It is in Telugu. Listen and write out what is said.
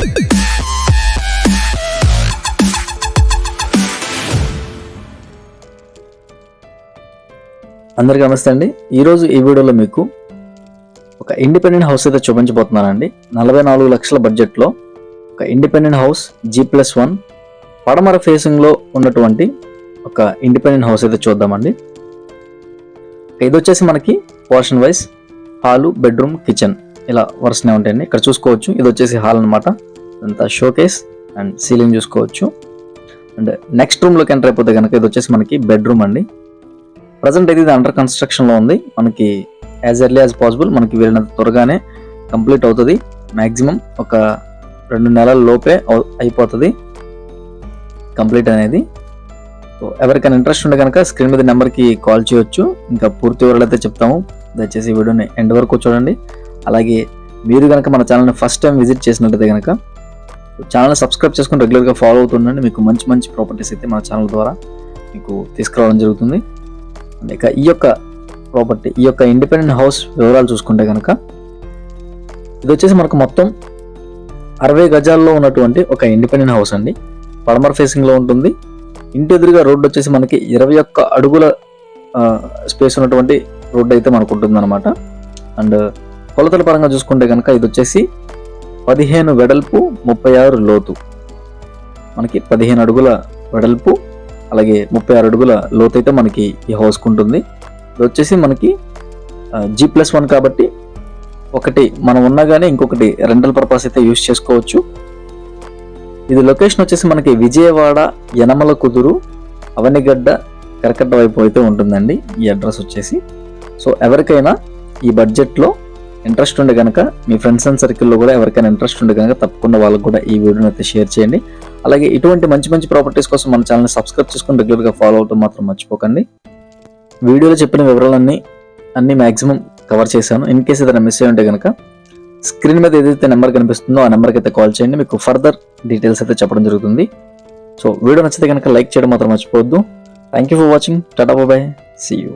అందరికీ నమస్తే అండి. ఈరోజు ఈ వీడియోలో మీకు ఒక ఇండిపెండెంట్ హౌస్ అయితే చూపించబోతున్నానండి. నలభై నాలుగు లక్షల బడ్జెట్లో ఒక independent house G plus one పడమర ఫేసింగ్లో ఉన్నటువంటి ఒక ఇండిపెండెంట్ హౌస్ అయితే చూద్దామండి. ఇది వచ్చేసి మనకి portion wise hall bedroom kitchen ఇలా వరుసనే ఉంటాయండి. ఇక్కడ చూసుకోవచ్చు. ఇది వచ్చేసి హాల్ అనమాట అంతా షోకేస్ అండ్ సీలింగ్ చూసుకోవచ్చు. అండ్ నెక్స్ట్ రూమ్లోకి ఎంటర్ అయిపోతే కనుక ఇది వచ్చేసి మనకి బెడ్రూమ్ అండి. ప్రజెంట్ అయితే ఇది అండర్ కన్స్ట్రక్షన్లో ఉంది. మనకి యాజ్ ఎర్లీ యాజ్ పాసిబుల్ మనకి వీళ్ళినంత త్వరగానే కంప్లీట్ అవుతుంది. మ్యాక్సిమం ఒక రెండు నెలల లోపే అయిపోతుంది. కంప్లీట్ అనేది. ఎవరికైనా ఇంట్రెస్ట్ ఉంటే కనుక స్క్రీన్ మీద నెంబర్కి కాల్ చేయొచ్చు. ఇంకా పూర్తి వివరాలు అయితే చెప్తాము. దయచేసి వీడియోని ఎండ్ వరకు చూడండి. అలాగే మీరు కనుక మన ఛానల్ని ఫస్ట్ టైం విజిట్ చేసినట్టయితే కనుక ఛానల్ని సబ్స్క్రైబ్ చేసుకుని రెగ్యులర్గా ఫాలో అవుతుండండి. మీకు మంచి మంచి ప్రాపర్టీస్ అయితే మన ఛానల్ ద్వారా మీకు తీసుకురావడం జరుగుతుంది. ఇక ఈ యొక్క ప్రాపర్టీ ఈ యొక్క ఇండిపెండెంట్ హౌస్ వివరాలు చూసుకుంటే కనుక ఇది వచ్చేసి మనకు మొత్తం అరవై గజాల్లో ఉన్నటువంటి ఒక ఇండిపెండెంట్ హౌస్ అండి. పడమర ఫేసింగ్లో ఉంటుంది. ఇంటి ఎదురుగా రోడ్డు వచ్చేసి మనకి ఇరవై ఒక్క అడుగుల స్పేస్ ఉన్నటువంటి రోడ్డు అయితే మనకు ఉంటుంది అనమాట అండ్ కొలతల పరంగా చూసుకుంటే కనుక ఇది వచ్చేసి పదిహేను వెడల్పు ముప్పై ఆరు లోతు. మనకి పదిహేను అడుగుల వెడల్పు అలాగే ముప్పై ఆరు అడుగుల లోతు అయితే మనకి ఈ హౌస్కి ఉంటుంది. ఇది వచ్చేసి మనకి జీ ప్లస్ వన్ కాబట్టి ఒకటి మనం ఉన్నా కానీ ఇంకొకటి రెంటల్ పర్పస్ అయితే యూస్ చేసుకోవచ్చు. ఇది లొకేషన్ వచ్చేసి మనకి విజయవాడ యనమల కుదురు అవనిగడ్డ కరకట్ట వైపు అయితే ఉంటుందండి ఈ అడ్రస్ వచ్చేసి. సో ఎవరికైనా ఈ బడ్జెట్లో ఇంట్రెస్ట్ ఉండే కనుక మీ ఫ్రెండ్స్ అండ్ సర్కిల్లో కూడా ఎవరికైనా ఇంట్రెస్ట్ ఉండే కనుక తప్పకుండా వాళ్ళకు కూడా ఈ వీడియోని అయితే షేర్ చేయండి. అలాగే ఇటువంటి మంచి మంచి ప్రాపర్టీస్ కోసం మన ఛానల్ని సబ్స్క్రైబ్ చేసుకుని రెగ్యులర్గా ఫాలో అవటం మాత్రం మర్చిపోకండి. వీడియోలో చెప్పిన వివరాలన్నీ అన్ని మాక్సిమం కవర్ చేశాను. ఇన్ కేసు ఏదైనా మిస్ అయి ఉంటే కనుక స్క్రీన్ మీద ఏదైతే నెంబర్ కనిపిస్తుందో ఆ నెంబర్కి అయితే కాల్ చేయండి. మీకు ఫర్దర్ డీటెయిల్స్ అయితే చెప్పడం జరుగుతుంది. సో వీడియో నచ్చితే కనుక లైక్ చేయడం మాత్రం మర్చిపోవద్దు. Thank you for watching tata bye see you